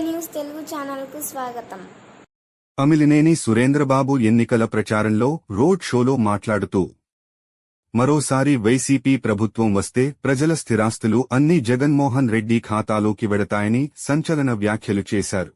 News Telugu ఛానల్కు స్వాగతం. అమిలినేని సురేంద్రబాబు ఎన్నికల ప్రచారంలో రోడ్ షోలో మాట్లాడుతూ మరోసారి వైసీపీ ప్రభుత్వం వస్తే ప్రజల స్థిరాస్తులు అన్ని జగన్మోహన్ రెడ్డి ఖాతాలోకి వెడతాయని సంచలన వ్యాఖ్యలు చేశారు.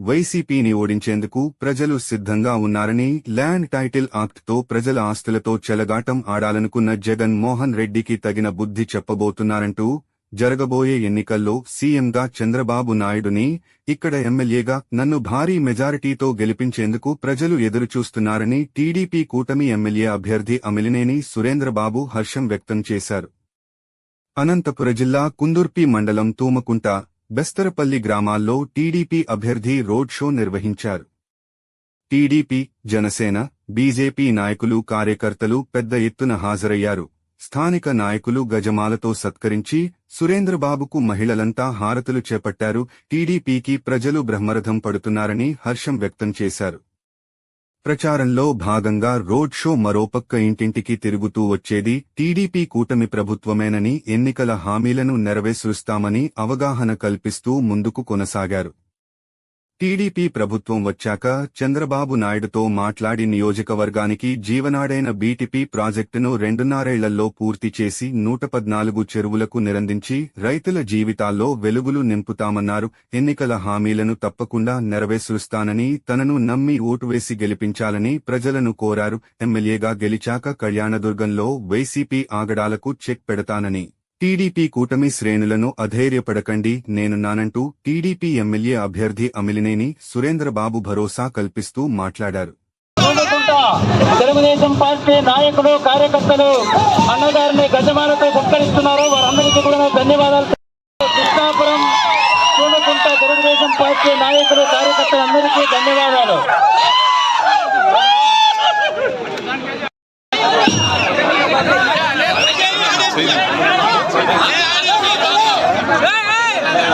వైసీపీని ఓడించేందుకు ప్రజలు సిద్ధంగా ఉన్నారని ల్యాండ్ టైటిల్ యాక్ట్తో ప్రజల ఆస్తులతో చెలగాటం ఆడాలనుకున్న జగన్ మోహన్ రెడ్డికి తగిన బుద్ధి చెప్పబోతున్నారంటూ జరగబోయే ఎన్నికల్లో సీఎంగా చంద్రబాబు నాయుడుని ఇక్కడ ఎమ్మెల్యేగా నన్ను భారీ మెజారిటీతో గెలిపించేందుకు ప్రజలు ఎదురుచూస్తున్నారని టీడీపీ కూటమి ఎమ్మెల్యే అభ్యర్థి అమిలినేని సురేంద్రబాబు హర్షం వ్యక్తం చేశారు. అనంతపుర జిల్లా కుందుర్పి మండలం తూమకుంట బెస్తరపల్లి గ్రామాల్లో టీడీపీ అభ్యర్థి రోడ్ షో నిర్వహించారు. టీడీపీ జనసేన బీజేపీ నాయకులు కార్యకర్తలు పెద్ద ఎత్తున హాజరయ్యారు. స్థానిక నాయకులు గజమాలతో సత్కరించి సురేంద్రబాబుకు మహిళలంతా హారతులు చేపట్టారు. టీడీపీకి ప్రజలు బ్రహ్మరథం పడుతున్నారని హర్షం వ్యక్తం చేశారు. ప్రచారంలో భాగంగా రోడ్ షో మరోపక్క ఇంటింటికి తిరుగుతూ వచ్చేది టీడీపీ కూటమి ప్రభుత్వమేనని ఎన్నికల హామీలను నెరవేరుస్తామని అవగాహన కల్పిస్తూ ముందుకు కొనసాగారు. టీడీపీ ప్రభుత్వం వచ్చాక చంద్రబాబు నాయుడుతో మాట్లాడి నియోజకవర్గానికి జీవనాడైన బీటీపీ ప్రాజెక్టును రెండున్నరేళ్ళలో పూర్తి చేసి నూట పద్నాలుగు చెరువులకు నిరందించి రైతుల జీవితాల్లో వెలుగులు నింపుతామన్నారు. ఎన్నికల హామీలను తప్పకుండా నెరవేరుస్తానని తనను నమ్మి ఓటు వేసి గెలిపించాలని ప్రజలను కోరారు. ఎమ్మెల్యేగా గెలిచాక కళ్యాణదుర్గంలో వైసీపీ ఆగడాలకు చెక్ పెడతానని. టీడీపీ కూటమి శ్రేణులను అధైర్యపడకండి నేనున్నానంటూ టీడీపీ ఎమ్మెల్యే అభ్యర్థి అమిలినేని సురేంద్రబాబు భరోసా కల్పిస్తూ మాట్లాడారు. తెలుగుదేశం పార్టీ నాయకులు కార్యకర్తలు అన్నగారిని గజమాలతో సత్కరిస్తున్నారు వారందరికీ కూడా ధన్యవాదాలు. కృష్ణాపురం చూడకుండా తెలుగుదేశం పార్టీ నాయకులు కార్యకర్తలందరికీ ధన్యవాదాలు.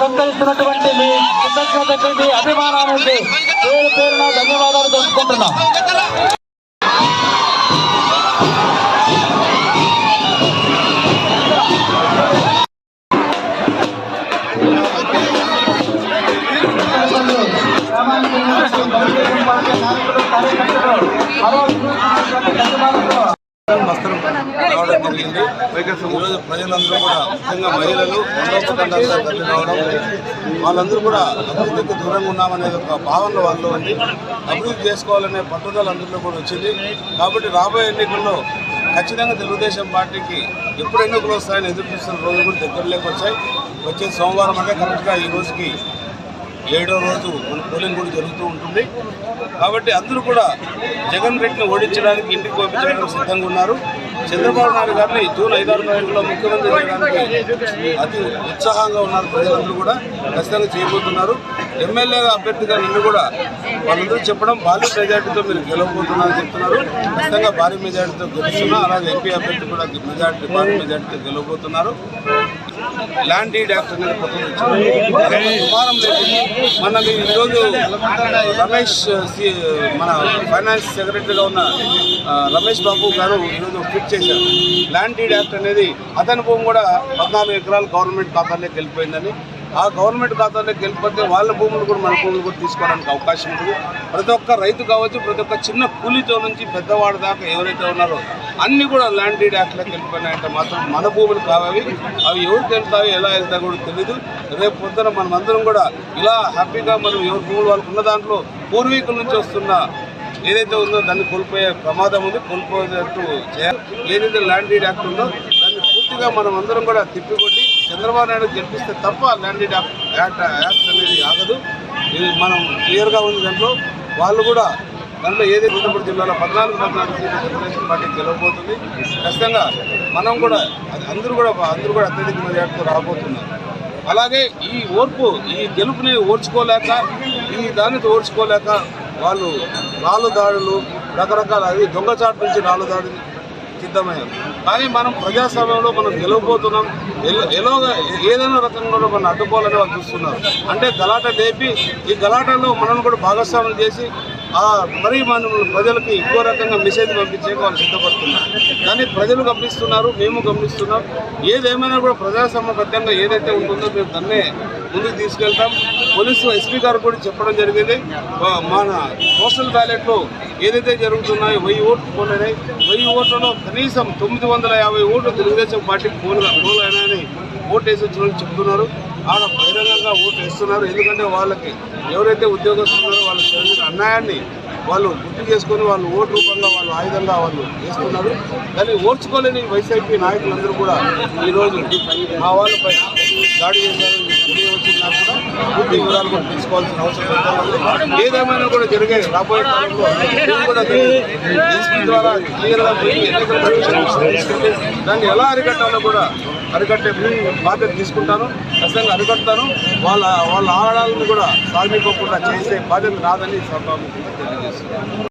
సత్కరిస్తున్నటువంటి మీ కృతజ్ఞతకి మీ అభిమానానికి పేరు పేరున ధన్యవాదాలు తెలుసుకుంటున్నాం రావడం జరిగింది. ఈరోజు ప్రజలందరూ కూడా ముఖ్యంగా మహిళలు తరలి రావడం వాళ్ళందరూ కూడా అభివృద్ధికి దూరంగా ఉన్నామనే ఒక భావన వాళ్ళు ఉంది అభివృద్ధి చేసుకోవాలనే పట్టుదల అందరిలో కూడా వచ్చింది. కాబట్టి రాబోయే ఎన్నికల్లో ఖచ్చితంగా తెలుగుదేశం పార్టీకి ఎప్పుడు ఎన్నికలు వస్తాయని ఎదురు చూస్తున్న రోజులు కూడా దగ్గరలోకి వచ్చాయి. వచ్చే సోమవారం అంటే కరెక్ట్గా ఈ రోజుకి ఏడో రోజు మన పోలింగ్ కూడా జరుగుతూ ఉంటుంది. కాబట్టి అందరూ కూడా జగన్ రెడ్డిని ఓడించడానికి ఇంటికి పంపించడానికి సిద్ధంగా ఉన్నారు. చంద్రబాబు నాయుడు గారిని జూన్ ఐదారు తారీఖులో ముఖ్యమంత్రి చేయడానికి అతి ఉత్సాహంగా ఉన్నారు ప్రజలందరూ కూడా ఖచ్చితంగా చేయబోతున్నారు. ఎమ్మెల్యేగా అభ్యర్థిగా నిన్ను కూడా వాళ్ళందరూ చెప్పడం భారీ మెజార్టీతో మీరు గెలవబోతున్నారని చెప్తున్నారు. ఖచ్చితంగా భారీ మెజార్టీతో గెలుస్తున్నా అలాగే ఎంపీ అభ్యర్థి కూడా మెజార్టీ భారీ మెజార్టీతో గెలవబోతున్నారు. ల్యాండ్ డీడ్ యాక్ట్ అనేది కొత్తది వచ్చింది. మన ఈరోజు రమేష్ మన ఫైనాన్స్ సెక్రటరీగా ఉన్న రమేష్ బాబు గారు ఈరోజు ఫిట్ చేశారు. ల్యాండ్ డీడ్ యాక్ట్ అనేది అతని భూమి కూడా పద్నాలుగు ఎకరాలు గవర్నమెంట్ ఖాతాలోకి వెళ్ళిపోయిందని ఆ గవర్నమెంట్ ఖాతాలోకి వెళ్ళిపోతే వాళ్ళ భూములు కూడా మన భూములు కూడా తీసుకోవడానికి అవకాశం ఉంటుంది. ప్రతి ఒక్క రైతు కావచ్చు ప్రతి ఒక్క చిన్న కూలీతో నుంచి పెద్దవాడి దాకా ఎవరైతే ఉన్నారో అన్ని కూడా ల్యాండ్ డీడ్ యాక్ట్లోకి వెళ్ళిపోయినాయంటే మాత్రం మన భూములు కావాలి. అవి ఎవరికి వెళ్తాయో ఎలా వెళ్తాయో కూడా తెలీదు. రేపు పొద్దున మనమందరం కూడా ఇలా హ్యాపీగా మనం ఎవరి భూములు వాళ్ళకు ఉన్న దాంట్లో పూర్వీకుల నుంచి వస్తున్న ఏదైతే ఉందో దాన్ని కోల్పోయే ప్రమాదం ఉంది. కోల్పోయేటట్టు చేయాలి. ఏదైతే ల్యాండ్ డీడ్ యాక్ట్ ఉందో దాన్ని పూర్తిగా మనం అందరం కూడా తిప్పికొట్టి చంద్రబాబు నాయుడు గెలిపిస్తే తప్ప ల్యాండ్ యాక్ట్ యాక్ట్ అనేది ఆగదు. ఇది మనం క్లియర్గా ఉంది దాంట్లో. వాళ్ళు కూడా దాంట్లో ఏది అనంతపురం జిల్లాలో పద్నాలుగు పద్నాలుగు సీట్లు తెలుగుదేశం పార్టీ గెలవబోతుంది. ఖచ్చితంగా మనం కూడా అది అందరూ కూడా అందరూ కూడా అత్యధిక మెజార్టీతో రాబోతున్నారు. అలాగే ఈ ఓర్పు ఈ గెలుపుని ఓర్చుకోలేక ఈ దాన్ని ఓర్చుకోలేక వాళ్ళు రాళ్ళు దాడులు రకరకాల అవి దొంగచాటు నుంచి రాళ్ళు దాడులు సిద్ధమయ్యారు కానీ మనం ప్రజాస్వామ్యంలో మనం గెలవబోతున్నాం. ఎలా ఏదైనా రకంగా మనం అడ్డుకోవాలని వాళ్ళు చూస్తున్నారు. అంటే గలాట లేపి ఈ గలాటలో మనం కూడా భాగస్వామ్యం చేసి ఆ మరీ మనం ప్రజలకు ఎక్కువ రకంగా మెసేజ్ పంపించే వాళ్ళు సిద్ధపడుతున్నారు. కానీ ప్రజలు గమనిస్తున్నారు మేము గమనిస్తున్నాం. ఏదేమైనా కూడా ప్రజాస్వామ్యబద్ధంగా ఏదైతే ఉంటుందో మేము దాన్నే ముందుకు తీసుకెళ్తాం. పోలీసు ఎస్పీ గారు కూడా చెప్పడం జరిగింది. మన పోస్టల్ బ్యాలెట్లో ఏదైతే జరుగుతున్నాయో వెయ్యి ఓట్లు పోలైనాయి వెయ్యి ఓట్లలో కనీసం తొమ్మిది వందల యాభై ఓట్లు తెలుగుదేశం పార్టీకి పోలు పోలైనాయని ఓటు వేసి వచ్చిన చెప్తున్నారు. ఆడ బహిరంగంగా ఓటు వేస్తున్నారు. ఎందుకంటే వాళ్ళకి ఎవరైతే ఉద్యోగస్తులు ఉన్నారో వాళ్ళకి జరిగిన అన్యాయాన్ని వాళ్ళు గుర్తు చేసుకొని వాళ్ళు ఓటు రూపంగా వాళ్ళు ఆయుధంగా వాళ్ళు వేస్తున్నారు. కానీ ఓర్చుకోలేని వైసీపీ నాయకులందరూ కూడా ఈరోజు మా వాళ్ళపై దాడి చేశారు వచ్చినా కూడా పూర్తి వివరాలు కూడా తీసుకోవాల్సిన అవసరం ఏదేమైనా కూడా జరిగే రాబోయే కాలంలో కూడా ఎస్పీ ద్వారా క్లియర్గా ఎన్నికల దాన్ని ఎలా అరికట్టాలో కూడా అరికట్టే బాధ్యత తీసుకుంటాను. ఖచ్చితంగా అరికడతాను. వాళ్ళ వాళ్ళ ఆడాలను కూడా సాగిపోకుండా చేసే బాధ్యత రాదని సభ తెలియజేస్తున్నాను.